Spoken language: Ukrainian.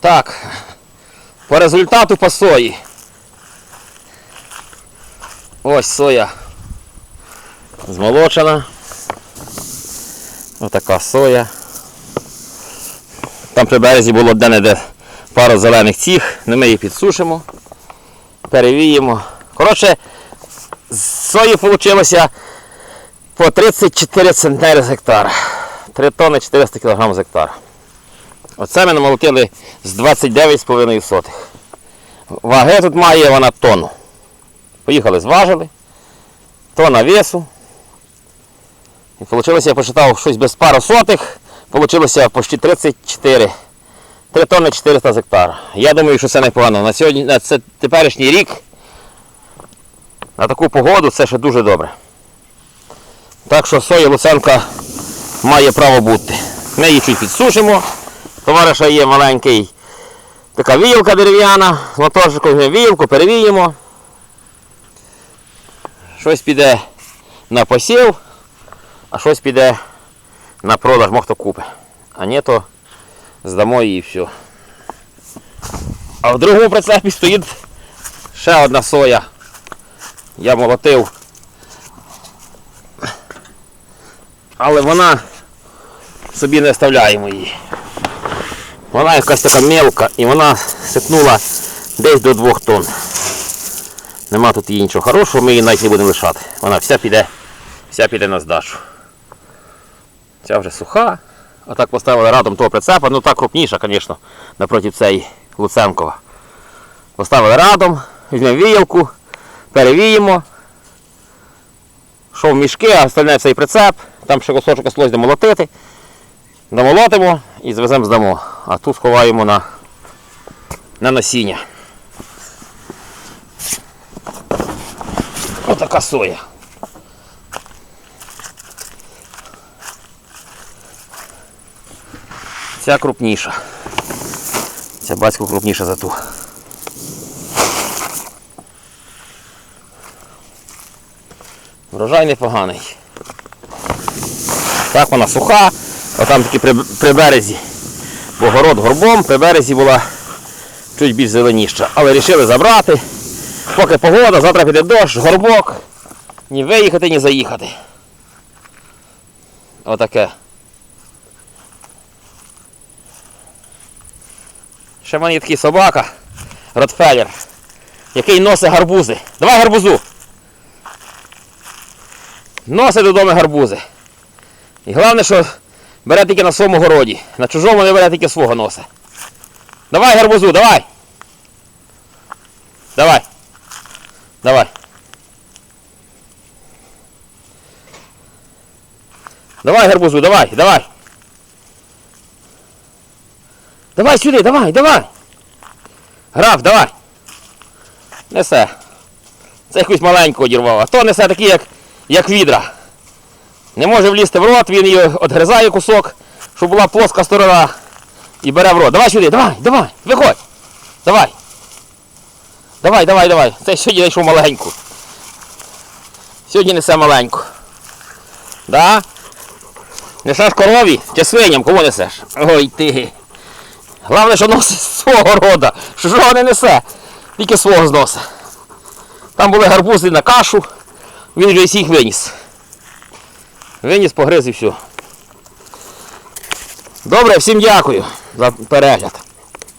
Так, по результату по сої. Ось соя змолочена. Отака соя. Там при березі було де-не-де пару зелених ціх, ми її підсушимо, перевіємо. Коротше, з сої вийшло по 34 центнери з гектара. 3 тонни 400 кг з гектара. Оце ми намолотили з 29,5 сотих. Ваги тут має вона тонну. Поїхали, зважили. Тонна весу. І вийшло, я посчитав щось без пару сотих. Вийшло почти 34. 3 тонни 400 з гектара. Я думаю, що це непогано. На сьогодні, на це теперішній рік, на таку погоду це ще дуже добре. Так що соя Луценка має право бути. Ми її чуть підсушимо. Товариша є маленький така віялка дерев'яна, з моторчиком віялку, перевіємо. Щось піде на посів, а щось піде на продаж, мог хто купить. А ні, то здамо її і все. А в другому прицепі стоїть ще одна соя. Я молотив. Але вона собі не оставляємо її. Вона якась така мелка і вона сипнула десь до 2 тонн. Нема тут її нічого хорошого, ми її навіть не будемо лишати. Вона вся піде, вся піде на здачу. Ця вже суха. Отак поставили радом того прицепа, ну та крупніша, звісно, напроти цієї Луценкова. Поставили радом, візьмемо віялку, перевіємо. Що в мішки, а остальне цей прицеп, там ще кусочок осталось домолотити. Домолотимо і звеземо здамо. А тут сховаємо на, на насіння. Отака соя. Ця крупніша. Ця батько крупніша за ту. Врожай непоганий. Так вона суха, а там таки при, при березі. Бо город горбом, при березі була чуть більш зеленіша. Але вирішили забрати. Поки погода, завтра піде дощ, горбок. Ні виїхати, ні заїхати. Отаке. Ще в мене є такий собака, Ротфеллер, який носить гарбузи. Давай гарбузу. Носить додому гарбузи. І головне, що бере тільки на своєму городі. На чужому не бере тільки свого носа. Давай гарбузу, давай. Давай. Давай. Давай гарбузу, давай, давай. Давай сюди, давай, давай. Граф, давай. Несе. Це якусь маленьку одірвав, а то несе такий, як, як відра. Не може влізти в рот, він її відгризає кусок, щоб була плоска сторона. І бере в рот. Давай сюди, давай, давай, виходь. Давай. Давай, давай, давай. Це сьогодні знайшов маленьку. Сьогодні несе маленьку. Да? Несеш корові чи свиням, кого несеш? Ой ти. Головне, що носить свого рода. Чужого не несе. Тільки свого зносить. Там були гарбузи на кашу, він вже всіх виніс. Виніс, погриз і все. Добре, всім дякую за перегляд.